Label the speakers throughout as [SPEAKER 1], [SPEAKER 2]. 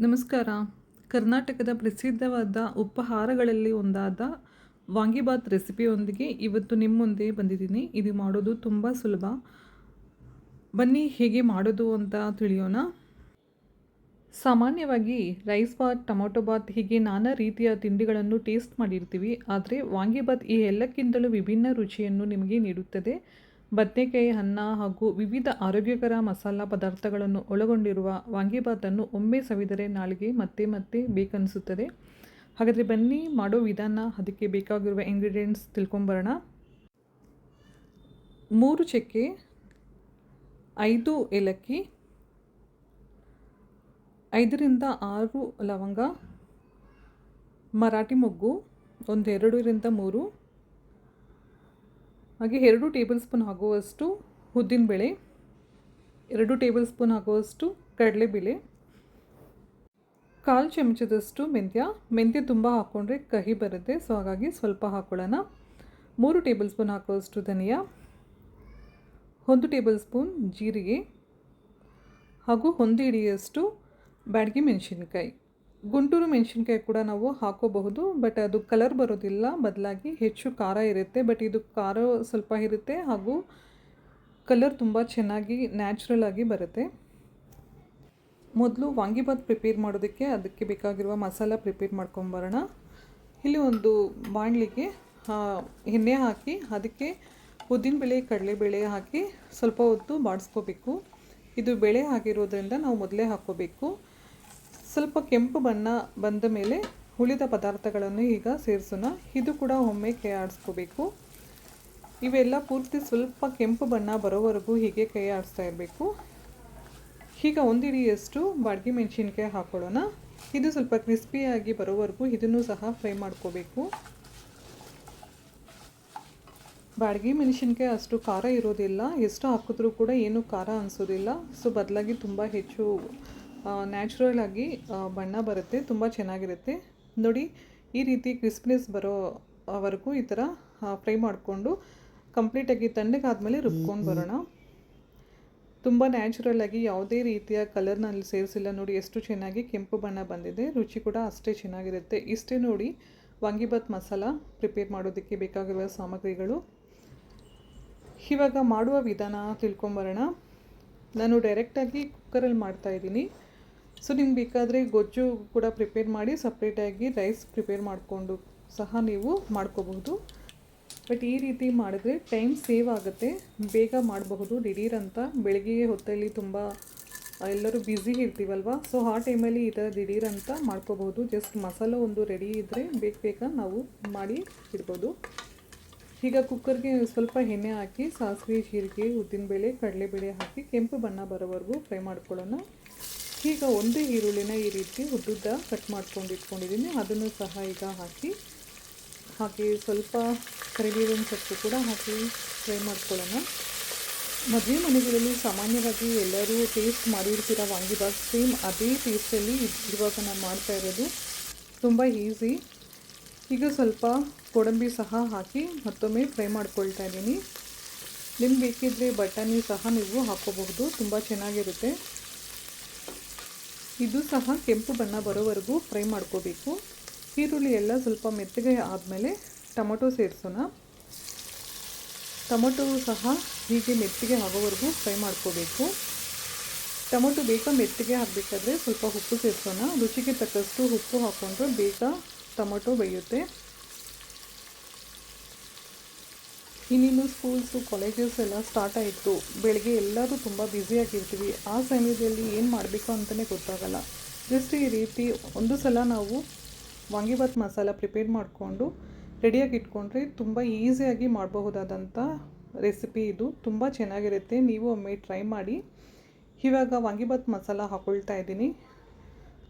[SPEAKER 1] ನಮಸ್ಕಾರ. ಕರ್ನಾಟಕದ ಪ್ರಸಿದ್ಧವಾದ ಉಪಹಾರಗಳಲ್ಲಿ ಒಂದಾದ ವಾಂಗಿಬಾತ್ ರೆಸಿಪಿಯೊಂದಿಗೆ ಇವತ್ತು ನಿಮ್ಮ ಮುಂದೆ ಬಂದಿದ್ದೀನಿ. ಇದು ಮಾಡೋದು ತುಂಬ ಸುಲಭ. ಬನ್ನಿ, ಹೇಗೆ ಮಾಡೋದು ಅಂತ ತಿಳಿಯೋಣ. ಸಾಮಾನ್ಯವಾಗಿ ರೈಸ್ ಬಾತ್, ಟೊಮೊಟೊ ಬಾತ್ ಹೀಗೆ ನಾನಾ ರೀತಿಯ ತಿಂಡಿಗಳನ್ನು ಟೇಸ್ಟ್ ಮಾಡಿರ್ತೀವಿ. ಆದರೆ ವಾಂಗಿಬಾತ್ ಈ ಎಲ್ಲಕ್ಕಿಂತಲೂ ವಿಭಿನ್ನ ರುಚಿಯನ್ನು ನಿಮಗೆ ನೀಡುತ್ತದೆ. ಬದನೆಕಾಯಿ, ಅನ್ನ ಹಾಗೂ ವಿವಿಧ ಆರೋಗ್ಯಕರ ಮಸಾಲ ಪದಾರ್ಥಗಳನ್ನು ಒಳಗೊಂಡಿರುವ ವಾಂಗಿಬಾತನ್ನು ಒಮ್ಮೆ ಸವಿದರೆ ನಾಳೆಗೆ ಮತ್ತೆ ಮತ್ತೆ ಬೇಕನ್ನಿಸುತ್ತದೆ. ಹಾಗಾದರೆ ಬನ್ನಿ ಮಾಡೋ ವಿಧಾನ, ಅದಕ್ಕೆ ಬೇಕಾಗಿರುವ ಇಂಗ್ರೀಡಿಯೆಂಟ್ಸ್ ತಿಳ್ಕೊಂಬರೋಣ. ಮೂರು ಚಕ್ಕೆ ಐದು ಏಲಕ್ಕಿ, ಐದರಿಂದ ಆರು ಲವಂಗ, ಮರಾಠಿ ಮೊಗ್ಗು ಒಂದೆರಡರಿಂದ ಮೂರು ಹಾಗೆ ಎರಡು ಟೇಬಲ್ ಸ್ಪೂನ್ ಆಗುವಷ್ಟು ಉದ್ದಿನಬೇಳೆ ಎರಡು ಟೇಬಲ್ ಸ್ಪೂನ್ ಆಗುವಷ್ಟು ಕಡಲೆಬೇಳೆ, ಕಾಲು ಚಮಚದಷ್ಟು ಮೆಂತ್ಯ. ಮೆಂತ್ಯ ತುಂಬ ಹಾಕ್ಕೊಂಡ್ರೆ ಕಹಿ ಬರುತ್ತೆ, ಸೊ ಹಾಗಾಗಿ ಸ್ವಲ್ಪ ಹಾಕ್ಕೊಳ್ಳೋಣ ಮೂರು ಟೇಬಲ್ ಸ್ಪೂನ್ ಹಾಕುವಷ್ಟು ಧನಿಯಾ, ಒಂದು ಟೇಬಲ್ ಸ್ಪೂನ್ ಜೀರಿಗೆ ಹಾಗೂ ಒಂದು ಹಿಡಿಯಷ್ಟು ಬ್ಯಾಡಗಿ ಮೆಣಸಿನ್ಕಾಯಿ. ಗುಂಟೂರು ಮೆಣಸಿನ್ಕಾಯಿ ಕೂಡ ನಾವು ಹಾಕೋಬಹುದು ಬಟ್ ಅದು ಕಲರ್ ಬರೋದಿಲ್ಲ. ಬದಲಾಗಿ ಹೆಚ್ಚು ಖಾರ ಇರುತ್ತೆ ಬಟ್ ಇದು ಖಾರ ಸ್ವಲ್ಪ ಇರುತ್ತೆ ಹಾಗೂ ಕಲರ್ ತುಂಬ ಚೆನ್ನಾಗಿ ನ್ಯಾಚುರಲ್ ಆಗಿ ಬರುತ್ತೆ. ಮೊದಲು ವಾಂಗಿಭಾತ್ ಪ್ರಿಪೇರ್ ಮಾಡೋದಕ್ಕೆ ಅದಕ್ಕೆ ಬೇಕಾಗಿರುವ ಮಸಾಲ ಪ್ರಿಪೇರ್ ಮಾಡ್ಕೊಂಬರೋಣ ಇಲ್ಲಿ ಒಂದು ಬಾಣಲಿಗೆ ಎಣ್ಣೆ ಹಾಕಿ ಅದಕ್ಕೆ ಉದ್ದಿನಬೇಳೆ ಕಡಲೆಬೇಳೆ ಹಾಕಿ ಸ್ವಲ್ಪ ಹೊತ್ತು ಬಾಡಿಸ್ಕೋಬೇಕು. ಇದು ಬೆಳೆ ಆಗಿರೋದ್ರಿಂದ ನಾವು ಮೊದಲೇ ಹಾಕ್ಕೋಬೇಕು ಸ್ವಲ್ಪ ಕೆಂಪು ಬಣ್ಣ ಬಂದ ಮೇಲೆ ಉಳಿದ ಪದಾರ್ಥಗಳನ್ನು ಈಗ ಸೇರಿಸೋಣ. ಇದು ಕೂಡ ಒಮ್ಮೆ ಕೈ ಆಡಿಸ್ಕೋಬೇಕು. ಇವೆಲ್ಲ ಪೂರ್ತಿ ಸ್ವಲ್ಪ ಕೆಂಪು ಬಣ್ಣ ಬರೋವರೆಗೂ ಹೀಗೆ ಕೈ ಆಡಿಸ್ತಾ ಇರಬೇಕು. ಈಗ ಒಂದಿಡಿಯಷ್ಟು ಬಾಡಿಗೆ ಮೆಣಸಿನ್ಕಾಯಿ ಹಾಕೊಳ್ಳೋಣ. ಇದು ಸ್ವಲ್ಪ ಕ್ರಿಸ್ಪಿಯಾಗಿ ಬರೋವರೆಗೂ ಇದನ್ನು ಸಹ ಫ್ರೈ ಮಾಡ್ಕೋಬೇಕು. ಬಾಡಿಗೆ ಮೆಣಸಿನ್ಕಾಯಿ ಅಷ್ಟು ಖಾರ ಇರೋದಿಲ್ಲ. ಎಷ್ಟು ಹಾಕಿದ್ರೂ ಕೂಡ ಏನು ಖಾರ ಅನಿಸೋದಿಲ್ಲ. ಸೊ, ಬದಲಾಗಿ ತುಂಬ ಹೆಚ್ಚು ನ್ಯಾಚುರಲ್ ಆಗಿ ಬಣ್ಣ ಬರುತ್ತೆ ತುಂಬ ಚೆನ್ನಾಗಿರುತ್ತೆ. ನೋಡಿ ಈ ರೀತಿ ಕ್ರಿಸ್ಪಿನೆಸ್ ಬರೋವರೆಗೂ ಈ ಥರ ಫ್ರೈ ಮಾಡಿಕೊಂಡು ಕಂಪ್ಲೀಟಾಗಿ ತಣ್ಣಗಾದ್ಮೇಲೆ ರುಬ್ಕೊಂಡು ಬರೋಣ. ತುಂಬ ನ್ಯಾಚುರಲ್ ಆಗಿ ಯಾವುದೇ ರೀತಿಯ ಕಲರ್ನಲ್ಲಿ ಸೇರಿಸಿಲ್ಲ. ನೋಡಿ ಎಷ್ಟು ಚೆನ್ನಾಗಿ ಕೆಂಪು ಬಣ್ಣ ಬಂದಿದೆ. ರುಚಿ ಕೂಡ ಅಷ್ಟೇ ಚೆನ್ನಾಗಿರುತ್ತೆ. ಇಷ್ಟೇ ನೋಡಿ ವಾಂಗಿಬಾತ್ ಮಸಾಲ ಪ್ರಿಪೇರ್ ಮಾಡೋದಕ್ಕೆ ಬೇಕಾಗಿರುವ ಸಾಮಗ್ರಿಗಳು. ಇವಾಗ ಮಾಡುವ ವಿಧಾನ ತಿಳ್ಕೊಂಬರೋಣ. ನಾನು ಡೈರೆಕ್ಟಾಗಿ ಕುಕ್ಕರಲ್ಲಿ ಮಾಡ್ತಾಯಿದ್ದೀನಿ ಸೊ ನಿಮ್ಗೆ ಬೇಕಾದರೆ ಗೊಜ್ಜು ಕೂಡ ಪ್ರಿಪೇರ್ ಮಾಡಿ ಸಪ್ರೇಟಾಗಿ ರೈಸ್ ಪ್ರಿಪೇರ್ ಮಾಡಿಕೊಂಡು ಸಹ ನೀವು ಮಾಡ್ಕೋಬಹುದು. ಬಟ್ ಈ ರೀತಿ ಮಾಡಿದ್ರೆ ಟೈಮ್ ಸೇವ್ ಆಗುತ್ತೆ. ಬೇಗ ಮಾಡಬಹುದು. ದಿಢೀರ್ ಅಂತ ಬೆಳಗ್ಗೆ ಹೊತ್ತಲ್ಲಿ ತುಂಬ ಎಲ್ಲರೂ ಬ್ಯುಸಿ ಇರ್ತೀವಲ್ವ? ಸೊ ಆ ಟೈಮಲ್ಲಿ ಈ ಥರ ದಿಢೀರ್ ಅಂತ ಮಾಡ್ಕೋಬಹುದು. ಜಸ್ಟ್ ಮಸಾಲ ಒಂದು ರೆಡಿ ಇದ್ದರೆ ಬೇಗ ಬೇಗ ನಾವು ಮಾಡಿ ಇಡ್ಬೋದು. ಈಗ ಕುಕ್ಕರ್ಗೆ ಸ್ವಲ್ಪ ಎಣ್ಣೆ ಹಾಕಿ, ಸಾಸಿವೆ, ಜೀರಿಗೆ, ಉದ್ದಿನಬೇಳೆ, ಕಡಲೆಬೇಳೆ ಹಾಕಿ ಕೆಂಪು ಬಣ್ಣ ಬರೋವರೆಗೂ ಫ್ರೈ ಮಾಡ್ಕೊಳ್ಳೋಣ. ಈಗ ಒಂದು ಈರುಳ್ಳಿನ ಈ ರೀತಿ ಉದ್ದುದ್ದ ಕಟ್ ಮಾಡ್ಕೊಂಡು ಇಟ್ಕೊಂಡಿದ್ದೀನಿ. ಅದನ್ನು ಸಹ ಈಗ ಹಾಕಿ ಹಾಕಿ ಸ್ವಲ್ಪ ಕರಿಬೇವಿನ ಸೊಪ್ಪು ಕೂಡ ಹಾಕಿ ಫ್ರೈ ಮಾಡ್ಕೊಳ್ಳೋಣ. ಮದುವೆ ಮನೆಗಳಲ್ಲಿ ಸಾಮಾನ್ಯವಾಗಿ ಎಲ್ಲರೂ ಟೇಸ್ಟ್ ಮಾಡಿರ್ತೀರ? ವಾಂಗಿಬಾತ್ ಸೇಮ್ ಅದೇ ಟೇಸ್ಟಲ್ಲಿ ಇವಾಗ ನಾನು ಮಾಡ್ತಾ ಇರೋದು. ತುಂಬ ಈಸಿ ಈಗ ಸ್ವಲ್ಪ ಗೋಡಂಬಿ ಸಹ ಹಾಕಿ ಮತ್ತೊಮ್ಮೆ ಫ್ರೈ ಮಾಡ್ಕೊಳ್ತಾ ಇದ್ದೀನಿ. ನಿಮ್ಗೆ ಬೇಕಿದ್ದರೆ ಬಟಾಣಿ ಸಹ ನೀವು ಹಾಕೋಬಹುದು. ತುಂಬ ಚೆನ್ನಾಗಿರುತ್ತೆ. ಇದು ಸಹ ಕೆಂಪು ಬಣ್ಣ ಬರೋವರೆಗೂ ಫ್ರೈ ಮಾಡ್ಕೋಬೇಕು. ಈರುಳ್ಳಿ ಎಲ್ಲ ಸ್ವಲ್ಪ ಮೆತ್ತಗೆ ಆದಮೇಲೆ ಟೊಮೊಟೊ ಸೇರಿಸೋಣ. ಟೊಮೊಟೊ ಸಹ ಹೀಗೆ ಮೆತ್ತಗೆ ಆಗೋವರೆಗೂ ಫ್ರೈ ಮಾಡ್ಕೋಬೇಕು. ಟೊಮೊಟೊ ಬೇಗ ಮೆತ್ತಗೆ ಹಾಕಬೇಕಾದ್ರೆ ಸ್ವಲ್ಪ ಉಪ್ಪು ಸೇರಿಸೋಣ. ರುಚಿಗೆ ತಕ್ಕಷ್ಟು ಉಪ್ಪು ಹಾಕ್ಕೊಂಡ್ರೆ ಬೇಗ ಟೊಮೊಟೊ ಬೇಯುತ್ತೆ. ಇನ್ನಿನ್ನು ಸ್ಕೂಲ್ಸು ಕಾಲೇಜಸ್ ಎಲ್ಲ ಸ್ಟಾರ್ಟ್ ಆಯಿತು. ಬೆಳಗ್ಗೆ ಎಲ್ಲರೂ ತುಂಬ ಬ್ಯುಸಿಯಾಗಿರ್ತೀವಿ ಆ ಸಮಯದಲ್ಲಿ ಏನು ಮಾಡಬೇಕು ಅಂತಲೇ ಗೊತ್ತಾಗಲ್ಲ. ಜಸ್ಟ್ ಈ ರೀತಿ ಒಂದು ಸಲ ನಾವು ವಾಂಗಿಬಾತ್ ಮಸಾಲ ಪ್ರಿಪೇರ್ ಮಾಡಿಕೊಂಡು ರೆಡಿಯಾಗಿ ಇಟ್ಕೊಂಡ್ರೆ ತುಂಬ ಈಸಿಯಾಗಿ ಮಾಡಬಹುದಾದಂಥ ರೆಸಿಪಿ ಇದು. ತುಂಬ ಚೆನ್ನಾಗಿರುತ್ತೆ. ನೀವು ಒಮ್ಮೆ ಟ್ರೈ ಮಾಡಿ. ಇವಾಗ ವಾಂಗಿಬಾತ್ ಮಸಾಲ ಹಾಕ್ಕೊಳ್ತಾ ಇದ್ದೀನಿ.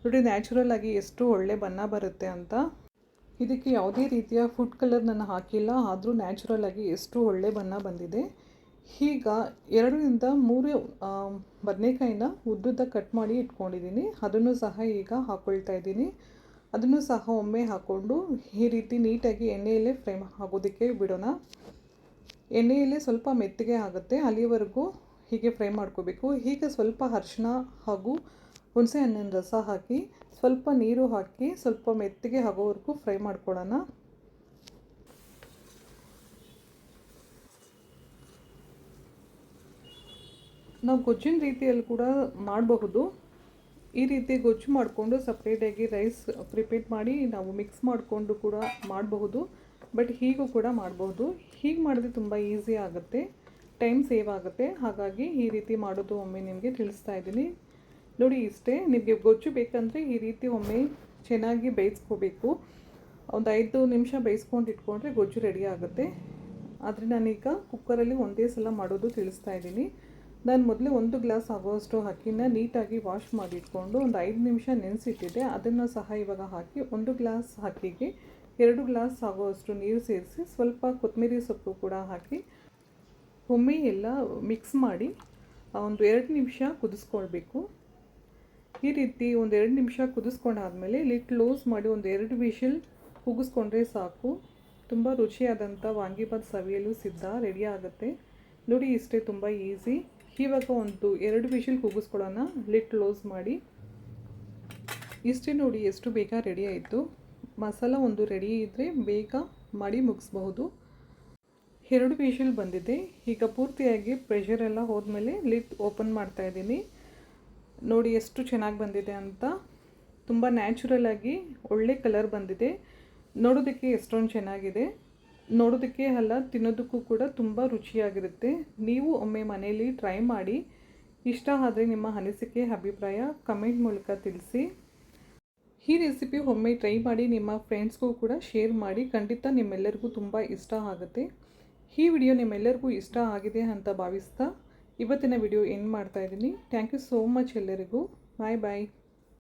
[SPEAKER 1] ನೋಡಿ ನ್ಯಾಚುರಲ್ ಆಗಿ ಎಷ್ಟು ಒಳ್ಳೆ ಬಣ್ಣ ಬರುತ್ತೆ ಅಂತ. ಇದಕ್ಕೆ ಯಾವುದೇ ರೀತಿಯ ಫುಡ್ ಕಲರ್ ನಾನು ಹಾಕಿಲ್ಲ. ಆದರೂ ನ್ಯಾಚುರಲ್ ಆಗಿ ಎಷ್ಟು ಒಳ್ಳೆ ಬಣ್ಣ ಬಂದಿದೆ. ಈಗ ಎರಡರಿಂದ ಮೂರು ಬದನೆಕಾಯಿನ ಉದ್ದುದ್ದ ಕಟ್ ಮಾಡಿ ಇಟ್ಕೊಂಡಿದ್ದೀನಿ. ಅದನ್ನು ಸಹ ಈಗ ಹಾಕ್ಕೊಳ್ತಾ ಇದ್ದೀನಿ. ಅದನ್ನು ಸಹ ಒಮ್ಮೆ ಹಾಕ್ಕೊಂಡು ಈ ರೀತಿ ನೀಟಾಗಿ ಎಣ್ಣೆಯಲ್ಲೇ ಫ್ರೈ ಆಗೋದಕ್ಕೆ ಬಿಡೋಣ. ಎಣ್ಣೆಯಲ್ಲೇ ಸ್ವಲ್ಪ ಮೆತ್ತಗೆ ಆಗುತ್ತೆ. ಅಲ್ಲಿವರೆಗೂ ಹೀಗೆ ಫ್ರೈ ಮಾಡ್ಕೋಬೇಕು. ಈಗ ಸ್ವಲ್ಪ ಅರಿಶಿನ ಹಾಗೂ ಹುಣಸೆ ಹಣ್ಣಿನ ರಸ ಹಾಕಿ ಸ್ವಲ್ಪ ನೀರು ಹಾಕಿ ಸ್ವಲ್ಪ ಮೆತ್ತಗೆ ಆಗೋವರೆಗೂ ಫ್ರೈ ಮಾಡ್ಕೊಳ್ಳೋಣ. ನಾವು ಗೊಜ್ಜಿನ ರೀತಿಯಲ್ಲಿ ಕೂಡ ಮಾಡಬಹುದು. ಈ ರೀತಿ ಗೊಜ್ಜು ಮಾಡಿಕೊಂಡು ಸಪ್ರೇಟಾಗಿ ರೈಸ್ ಪ್ರಿಪೇರ್ ಮಾಡಿ ನಾವು ಮಿಕ್ಸ್ ಮಾಡಿಕೊಂಡು ಕೂಡ ಮಾಡಬಹುದು. ಬಟ್ ಹೀಗೂ ಕೂಡ ಮಾಡಬಹುದು. ಹೀಗೆ ಮಾಡಿದ್ರೆ ತುಂಬ ಈಸಿ ಆಗುತ್ತೆ. ಟೈಮ್ ಸೇವ್ ಆಗುತ್ತೆ. ಹಾಗಾಗಿ ಈ ರೀತಿ ಮಾಡೋದು ಒಮ್ಮೆ ನಿಮಗೆ ತಿಳಿಸ್ತಾ ಇದ್ದೀನಿ. ನೋಡಿ, ಇಷ್ಟೇ ನಿಮಗೆ ಗೊಜ್ಜು ಬೇಕಂದರೆ ಈ ರೀತಿ ಒಮ್ಮೆ ಚೆನ್ನಾಗಿ ಬೇಯಿಸ್ಕೋಬೇಕು. ಒಂದು ಐದು ನಿಮಿಷ ಬೇಯಿಸ್ಕೊಂಡು ಇಟ್ಕೊಂಡ್ರೆ ಗೊಜ್ಜು ರೆಡಿ ಆಗುತ್ತೆ. ಆದರೆ ನಾನೀಗ ಕುಕ್ಕರಲ್ಲಿ ಒಂದೇ ಸಲ ಮಾಡೋದು ತಿಳಿಸ್ತಾ ಇದ್ದೀನಿ. ನಾನು ಮೊದಲೇ ಒಂದು ಗ್ಲಾಸ್ ಆಗುವಷ್ಟು ಅಕ್ಕಿನ ನೀಟಾಗಿ ವಾಶ್ ಮಾಡಿಟ್ಕೊಂಡು ಒಂದು ಐದು ನಿಮಿಷ ನೆನೆಸಿಟ್ಟಿದ್ದೆ. ಅದನ್ನು ಸಹ ಇವಾಗ ಹಾಕಿ ಒಂದು ಗ್ಲಾಸ್ ಅಕ್ಕಿಗೆ ಎರಡು ಗ್ಲಾಸ್ ಆಗುವಷ್ಟು ನೀರು ಸೇರಿಸಿ ಸ್ವಲ್ಪ ಕೊತ್ತಂಬರಿ ಸೊಪ್ಪು ಕೂಡ ಹಾಕಿ ಒಮ್ಮೆ ಎಲ್ಲ ಮಿಕ್ಸ್ ಮಾಡಿ ಒಂದು ಎರಡು ನಿಮಿಷ ಕುದಿಸ್ಕೊಳ್ಬೇಕು. ಈ ರೀತಿ ಒಂದು ಎರಡು ನಿಮಿಷ ಕುದಿಸ್ಕೊಂಡಾದಮೇಲೆ ಲಿಟ್ ಕ್ಲೋಸ್ ಮಾಡಿ ಒಂದು ಎರಡು ವಿಷಲ್ ಕುಗಿಸ್ಕೊಂಡ್ರೆ ಸಾಕು. ತುಂಬ ರುಚಿಯಾದಂಥ ವಾಂಗಿಬಾತ್ ಸವಿಯಲು ಸಿದ್ಧ ರೆಡಿ ಆಗುತ್ತೆ. ನೋಡಿ, ಇಷ್ಟೇ ತುಂಬ ಈಸಿ ಇವಾಗ ಒಂದು ಎರಡು ವಿಷಲ್ ಕೂಗಿಸ್ಕೊಳ್ಳೋಣ. ಲಿಟ್ ಕ್ಲೋಸ್ ಮಾಡಿ. ಇಷ್ಟೇ ನೋಡಿ, ಎಷ್ಟು ಬೇಗ ರೆಡಿ ಆಯಿತು. ಮಸಾಲ ಒಂದು ರೆಡಿ ಇದ್ದರೆ ಬೇಗ ಮಾಡಿ ಮುಗಿಸ್ಬಹುದು. ಎರಡು ವಿಷಲ್ ಬಂದಿದೆ. ಈಗ ಪೂರ್ತಿಯಾಗಿ ಪ್ರೆಷರ್ ಎಲ್ಲ ಹೋದ್ಮೇಲೆ ಲಿಟ್ ಓಪನ್ ಮಾಡ್ತಾ ಇದ್ದೀನಿ. ನೋಡಿ ಎಷ್ಟು ಚೆನ್ನಾಗಿ ಬಂದಿದೆ ಅಂತ. ತುಂಬ ನ್ಯಾಚುರಲ್ ಆಗಿ ಒಳ್ಳೆ ಕಲರ್ ಬಂದಿದೆ. ನೋಡೋದಕ್ಕೆ ಎಷ್ಟೊಂದು ಚೆನ್ನಾಗಿದೆ. ನೋಡೋದಕ್ಕೆ ಅಲ್ಲ, ತಿನ್ನೋದಕ್ಕೂ ಕೂಡ ತುಂಬ ರುಚಿಯಾಗಿರುತ್ತೆ. ನೀವು ಒಮ್ಮೆ ಮನೆಯಲ್ಲಿ ಟ್ರೈ ಮಾಡಿ, ಇಷ್ಟ ಆದರೆ ನಿಮ್ಮ ಅನಿಸಿಕೆ, ಅಭಿಪ್ರಾಯ ಕಮೆಂಟ್ ಮೂಲಕ ತಿಳಿಸಿ. ಈ ರೆಸಿಪಿ ಒಮ್ಮೆ ಟ್ರೈ ಮಾಡಿ ನಿಮ್ಮ ಫ್ರೆಂಡ್ಸ್ಗೂ ಕೂಡ ಶೇರ್ ಮಾಡಿ, ಖಂಡಿತ ನಿಮ್ಮೆಲ್ಲರಿಗೂ ತುಂಬ ಇಷ್ಟ ಆಗುತ್ತೆ. ಈ ವಿಡಿಯೋ ನಿಮ್ಮೆಲ್ಲರಿಗೂ ಇಷ್ಟ ಆಗಿದೆ ಅಂತ ಭಾವಿಸ್ತಾ ಇವತ್ತಿನ ವಿಡಿಯೋ ಎಂಡ್ ಮಾಡ್ತಾ ಇದ್ದೀನಿ. ಥ್ಯಾಂಕ್ ಯು ಸೋ ಮಚ್ ಎಲ್ಲರಿಗೂ. ಬಾಯ್ ಬಾಯ್